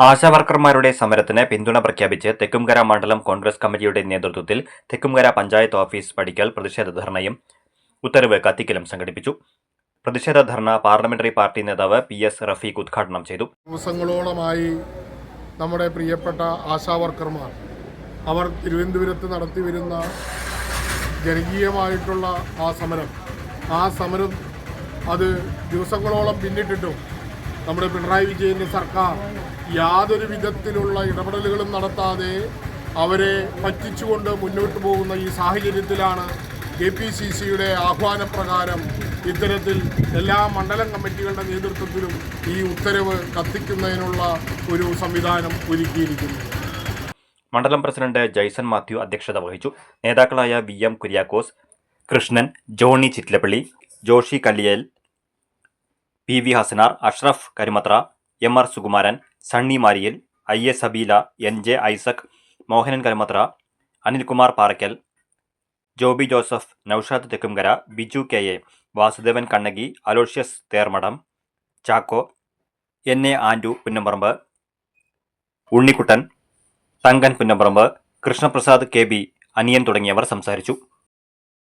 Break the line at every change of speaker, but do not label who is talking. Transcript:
ആശാവർക്കർമാരുടെ സമരത്തിന് പിന്തുണ പ്രഖ്യാപിച്ച് തെക്കുംകര മണ്ഡലം കോൺഗ്രസ് കമ്മിറ്റിയുടെ നേതൃത്വത്തിൽ തെക്കുംകര പഞ്ചായത്ത് ഓഫീസ് പടിക്കൽ പ്രതിഷേധ ധർണയും ഉത്തരവ് കത്തിക്കലും സംഘടിപ്പിച്ചു. പ്രതിഷേധ ധർണ പാർലമെന്ററി പാർട്ടി നേതാവ് പി എസ് റഫീഖ് ഉദ്ഘാടനം ചെയ്തു.
ദിവസങ്ങളോളമായി നമ്മുടെ പ്രിയപ്പെട്ട ആശാവർക്കർമാർ അവർ തിരുവനന്തപുരത്ത് നടത്തി വരുന്ന ജനകീയമായിട്ടുള്ള ആ സമരം ആ സമരം അത് ദിവസങ്ങളോളം പിന്നിട്ടിട്ടും നമ്മുടെ പിണറായി വിജയന്റെ സർക്കാർ യാതൊരു വിധത്തിലുള്ള ഇടപെടലുകളും നടത്താതെ അവരെ പറ്റിച്ചുകൊണ്ട് മുന്നോട്ട് പോകുന്ന ഈ സാഹചര്യത്തിലാണ് കെ പി സി സിയുടെ ആഹ്വാനപ്രകാരം ഇത്തരത്തിൽ എല്ലാ മണ്ഡലം കമ്മിറ്റികളുടെ നേതൃത്വത്തിലും ഈ ഉത്തരവ് കത്തിക്കുന്നതിനുള്ള ഒരു സംവിധാനം ഒരുക്കിയിരിക്കുന്നു.
മണ്ഡലം പ്രസിഡന്റ് ജയ്സൺ മാത്യു അധ്യക്ഷത വഹിച്ചു. നേതാക്കളായ V M Kuriakose Krishnan Johny Chittilappilly Joshy Kalliyal P V Hasanar Ashraf Karimathra M R Sukumaran Sunny Mariyil I A Sabeela N J Isaac Mohanan Karimathra Anilkumar Parackal Joby Joseph Noushad Thekkumkara Biju K A Vasudevan Kannaki Aloysius Thermadom Chacko N A Andu Punnamparambu Unnikuttan Thankan Punnamparambu Krishnaprasad K B Aniyan തുടങ്ങിയവർ സംസാരിച്ചു.